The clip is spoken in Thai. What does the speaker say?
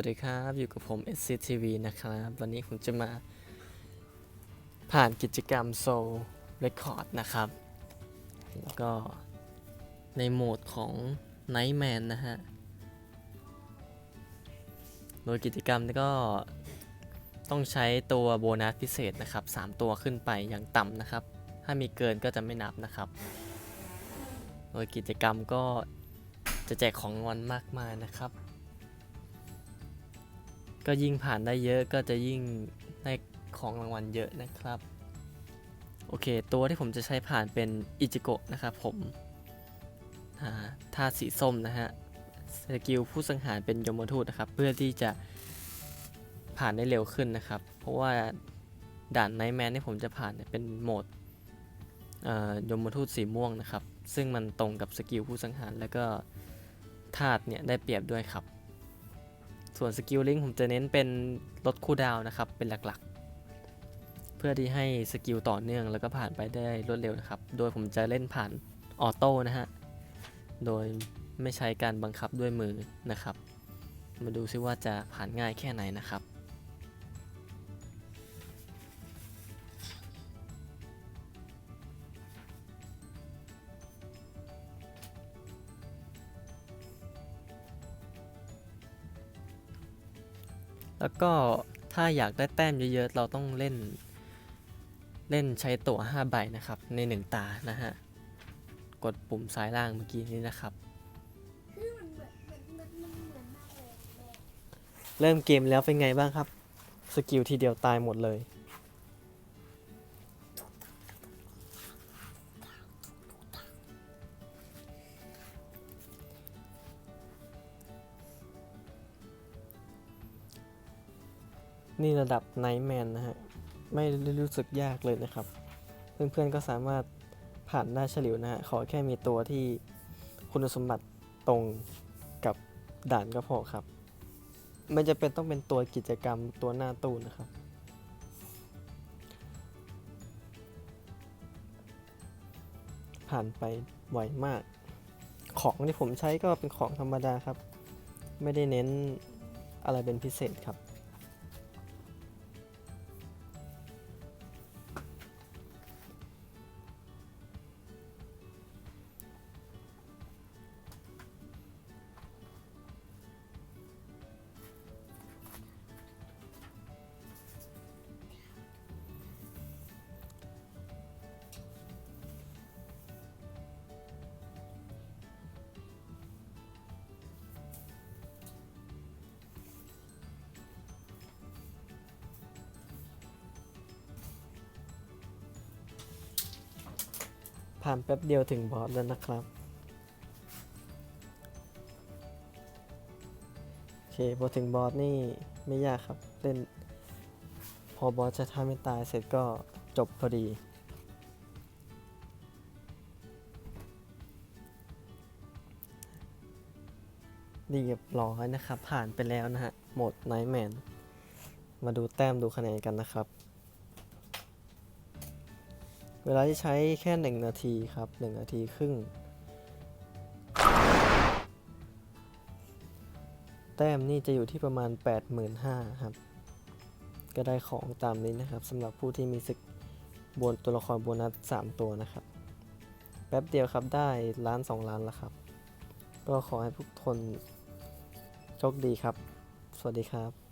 วัสดีครับ อยู่กับผม SCTV นะครับ วันนี้ผมจะมาผ่านกิจกรรม Soul Record นะครับ แล้วก็ในโหมดของ Nightman นะฮะ โดยกิจกรรมก็ต้องใช้ตัวโบนัสพิเศษนะครับ 3 ตัวขึ้นไปอย่างต่ำนะครับ ถ้ามีเกินก็จะไม่นับนะครับ โดยกิจกรรมก็จะแจกของงวัลมากมายนะครับ ก็ยิ่งผ่านได้เยอะก็จะยิ่งได้ของรางวัลเยอะนะครับ โอเค ตัวที่ผมจะใช้ผ่านเป็นอิจิโกะนะครับผมอ่าสีส้มนะฮะ สกิลผู้สังหารเป็นยมทูตนะครับ เพื่อที่จะผ่านได้เร็วขึ้นนะครับ เพราะว่าด่านไนท์แมนที่ผมจะผ่านเนี่ยเป็นโหมดยมทูตสีม่วงนะครับ ซึ่งมันตรงกับสกิลผู้สังหารแล้วก็ธาตุเนี่ยได้เปรียบด้วยครับ ส่วนสกิลลิงผมจะเน้นเป็นลดคูดาวนะครับ เป็นหลักๆ เพื่อที่ให้สกิลต่อเนื่องแล้วก็ผ่านไปได้รวดเร็วนะครับ โดยผมจะเล่นผ่านออโต้นะฮะ โดยไม่ใช้การบังคับด้วยมือนะครับ มาดูซิว่าจะผ่านง่ายแค่ไหนนะครับ แล้วก็ถ้าอยากได้แต้มเยอะๆ เราต้องเล่น เล่นใช้ตั๋ว5ใบนะครับ ใน 1 ตานะฮะ กดปุ่มซ้ายล่างเมื่อกี้นี้นะครับ เริ่มเกมแล้วเป็นไงบ้างครับ สกิลทีเดียวตายหมดเลย นี่ระดับไนท์แมนนะฮะ ไม่รู้สึกยากเลยนะครับ เพื่อนๆก็สามารถผ่านได้เฉลียวนะฮะ ขอแค่มีตัวที่คุณสมบัติตรงกับด่านก็พอครับ ไม่จะเป็นต้องเป็นตัวกิจกรรมตัวหน้าตู้นะครับผ่านไปไวมาก ของที่ผมใช้ก็เป็นของธรรมดาครับ ไม่ได้เน้นอะไรเป็นพิเศษครับ ผ่านแป๊บเดียวถึงบอสแล้วนะครับ โอเคพอถึงบอสนี่ไม่ยากครับ เล่น พอบอสจะทำให้ตายเสร็จก็จบพอดีเรียบร้อยนะครับ ผ่านไปแล้วนะฮะ หมดไนท์แมน มาดูแต้มดูคะแนนกันนะครับ เวลาที่ใช้แค่ 1 นาทีครับ 1 นาทีครึ่ง แต้มนี่จะอยู่ที่ประมาณ 85,000ครับ ก็ได้ของตามนี้นะครับสำหรับผู้ที่มีศึกบนตัวละครโบนัส 3 ตัวนะครับ แป๊บเดียวครับได้ล้าน 2 ล้านแล้วครับ ก็ขอให้ทุกคนโชคดีครับ สวัสดีครับ